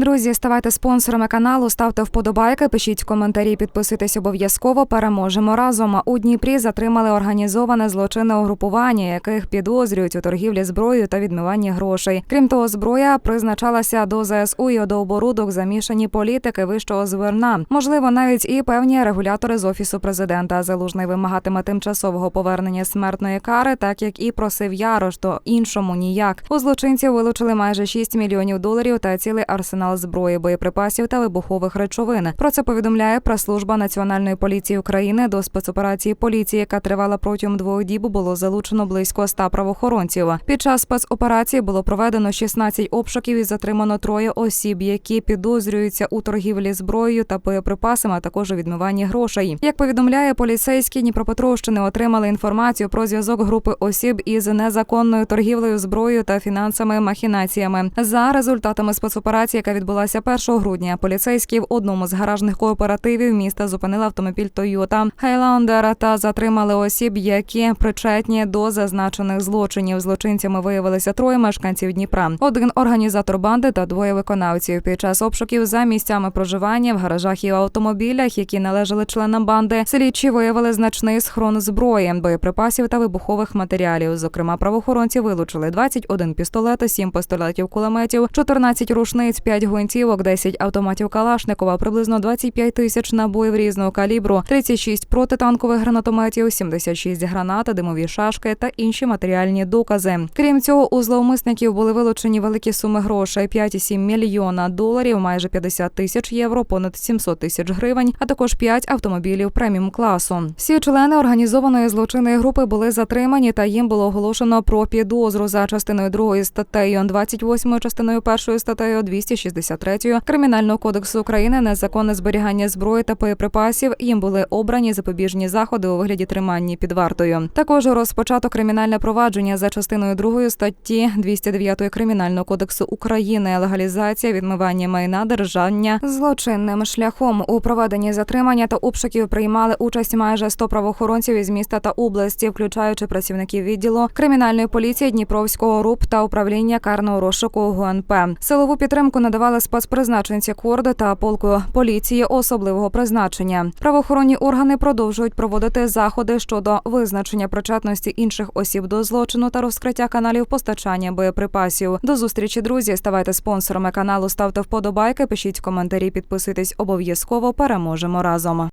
Друзі, ставайте спонсорами каналу, ставте вподобайки, пишіть коментарі, підписуйтесь обов'язково. Переможемо разом. У Дніпрі затримали організоване злочинне угрупування, яких підозрюють у торгівлі зброєю та відмиванні грошей. Крім того, зброя призначалася до ЗСУ і до оборудок замішані політики вищого зверна. Можливо, навіть і певні регулятори з офісу президента. Залужний вимагатиме тимчасового повернення смертної кари, так як і просив Ярош, то іншому ніяк. У злочинців вилучили майже 6 мільйонів доларів та цілий арсенал зброї, боєприпасів та вибухових речовин. Про це повідомляє прес-служба Національної поліції України. До спецоперації поліції, яка тривала протягом двох діб, було залучено близько 100 правоохоронців. Під час спецоперації було проведено 16 обшуків і затримано троє осіб, які підозрюються у торгівлі зброєю та боєприпасами, а також у відмиванні грошей. Як повідомляє поліцейські Дніпропетровщини, отримали інформацію про зв'язок групи осіб із незаконною торгівлею зброєю та фінансовими махінаціями. За результатами спецоперації, яка відбулася 1 грудня, поліцейські в одному з гаражних кооперативів міста зупинили автомобіль Toyota Highlander та затримали осіб, які причетні до зазначених злочинів. Злочинцями виявилися троє мешканців Дніпра, один організатор банди та двоє виконавців. Під час обшуків за місцями проживання в гаражах і автомобілях, які належали членам банди, слідчі виявили значний схрон зброї, боєприпасів та вибухових матеріалів. Зокрема, правоохоронці вилучили 21 пістолет, 7 пістолетів кулеметів, 14 рушниць, 5 гвинтівок, 10 автоматів Калашникова, приблизно 25 тисяч набоїв різного калібру, 36 протитанкових гранатометів, 76 гранат, димові шашки та інші матеріальні докази. Крім цього, у зловмисників були вилучені великі суми грошей: 5,7 мільйона доларів, майже 50 тисяч євро, понад 700 тисяч гривень, а також 5 автомобілів преміум класу. Всі члени організованої злочинної групи були затримані, та їм було оголошено про підозру за частиною 2 статтею 28 частиною 1 статтею 263 Кримінального кодексу України незаконне зберігання зброї та боєприпасів. Їм були обрані запобіжні заходи у вигляді тримання під вартою. Також розпочато кримінальне провадження за частиною 2 статті 209 Кримінального кодексу України легалізація відмивання майна держання злочинним шляхом у проведенні затримання та обшуків приймали участь майже 100 правоохоронців із міста та області, включаючи працівників відділу кримінальної поліції Дніпровського РУП та управління карного розшуку ГУНП. Силову підтримку надавали спецпризначенці корди та полку поліції особливого призначення. Правоохоронні органи продовжують проводити заходи щодо визначення причетності інших осіб до злочину та розкриття каналів постачання боєприпасів. До зустрічі, друзі. Ставайте спонсорами каналу, ставте вподобайки, пишіть коментарі, підписуйтесь обов'язково. Переможемо разом.